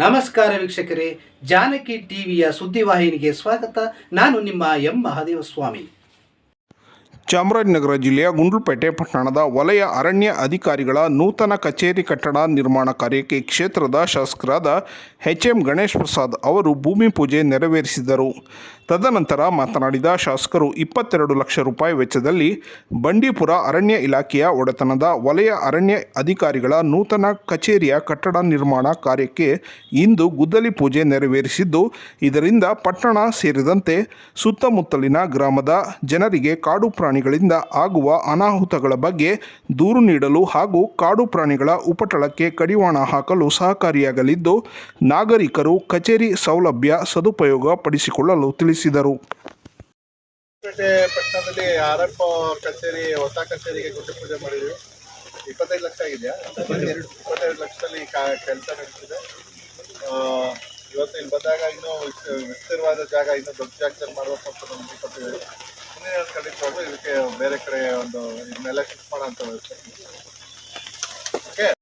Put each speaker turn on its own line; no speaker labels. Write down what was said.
ನಮಸ್ಕಾರ ವೀಕ್ಷಕರೇ, ಜಾನಕಿ ಟಿವಿಯ ಸುದ್ದಿವಾಹಿನಿಗೆ ಸ್ವಾಗತ. ನಾನು ನಿಮ್ಮ ಎಂ. ಮಹಾದೇವ ಸ್ವಾಮಿ
ಚಾಮರಾಜನಗರ ಜಿಲ್ಲೆಯ ಗುಂಡ್ಲುಪೇಟೆ ಪಟ್ಟಣದ ವಲಯ ಅರಣ್ಯ ಅಧಿಕಾರಿಗಳ ನೂತನ ಕಚೇರಿ ಕಟ್ಟಡ ನಿರ್ಮಾಣ ಕಾರ್ಯಕ್ಕೆ ಕ್ಷೇತ್ರದ ಶಾಸಕರಾದ ಎಚ್ ಎಂ ಗಣೇಶ್ ಪ್ರಸಾದ್ ಅವರು ಭೂಮಿ ಪೂಜೆ ನೆರವೇರಿಸಿದರು. ತದನಂತರ ಮಾತನಾಡಿದ ಶಾಸಕರು ಇಪ್ಪತ್ತೆರಡು ಲಕ್ಷ ರೂಪಾಯಿ ವೆಚ್ಚದಲ್ಲಿ ಬಂಡೀಪುರ ಅರಣ್ಯ ಇಲಾಖೆಯ ಒಡೆತನದ ವಲಯ ಅರಣ್ಯ ಅಧಿಕಾರಿಗಳ ನೂತನ ಕಚೇರಿಯ ಕಟ್ಟಡ ನಿರ್ಮಾಣ ಕಾರ್ಯಕ್ಕೆ ಇಂದು ಗುದ್ದಲಿ ಪೂಜೆ ನೆರವೇರಿಸಿದ್ದು, ಇದರಿಂದ ಪಟ್ಟಣ ಸೇರಿದಂತೆ ಸುತ್ತಮುತ್ತಲಿನ ಗ್ರಾಮದ ಜನರಿಗೆ ಕಾಡು ಪ್ರಾಣಿಗಳಿಂದ ಆಗುವ ಅನಾಹುತಗಳ ಬಗ್ಗೆ ದೂರು ನೀಡಲು ಹಾಗೂ ಕಾಡು ಪ್ರಾಣಿಗಳ ಉಪಟಳಕ್ಕೆ ಕಡಿವಾಣ ಹಾಕಲು ಸಹಕಾರಿಯಾಗಲಿದ್ದು, ನಾಗರಿಕರು ಕಚೇರಿ ಸೌಲಭ್ಯ ಸದುಪಯೋಗ ಪಡಿಸಿಕೊಳ್ಳಲು ತಿಳಿಸಿದರು
ಪೇಟೆ ಪಟ್ಟಣದಲ್ಲಿ ಆರ್ ಎಫ್ ಕಚೇರಿ, ಹೊಸ ಕಚೇರಿಗೆ ಗುಡ್ಡೆ ಪೂಜೆ ಮಾಡಿದ್ವಿ. ಇಪ್ಪತ್ತೈದು ಲಕ್ಷ ಆಗಿದೆಯಾ? ಇಪ್ಪತ್ತೈದು ಲಕ್ಷದಲ್ಲಿ ಕೆಲಸ ನಡೆಸಿದೆ ಇವತ್ತು ಇಲ್ಲಿ ಬಂದಾಗ ಇನ್ನೂ ವಿಸ್ತೀರ್ವಾದ ಜಾಗ, ಇನ್ನೂ ದೊಡ್ಡ ಜಾಗದಲ್ಲಿ ಮಾಡಬೇಕು ಅಂತ ನಮ್ಗೆ ಕೊಟ್ಟಿದ್ದೀವಿ ಮುಂದಿನ ಖಂಡಿತವಾಗ್ಲೂ ಇದಕ್ಕೆ ಬೇರೆ ಕಡೆ ಒಂದು ಇದನ್ನೆಲ್ಲ ಶಿಫ್ಟ್ ಮಾಡೋ ಅಂತ ವ್ಯವಸ್ಥೆ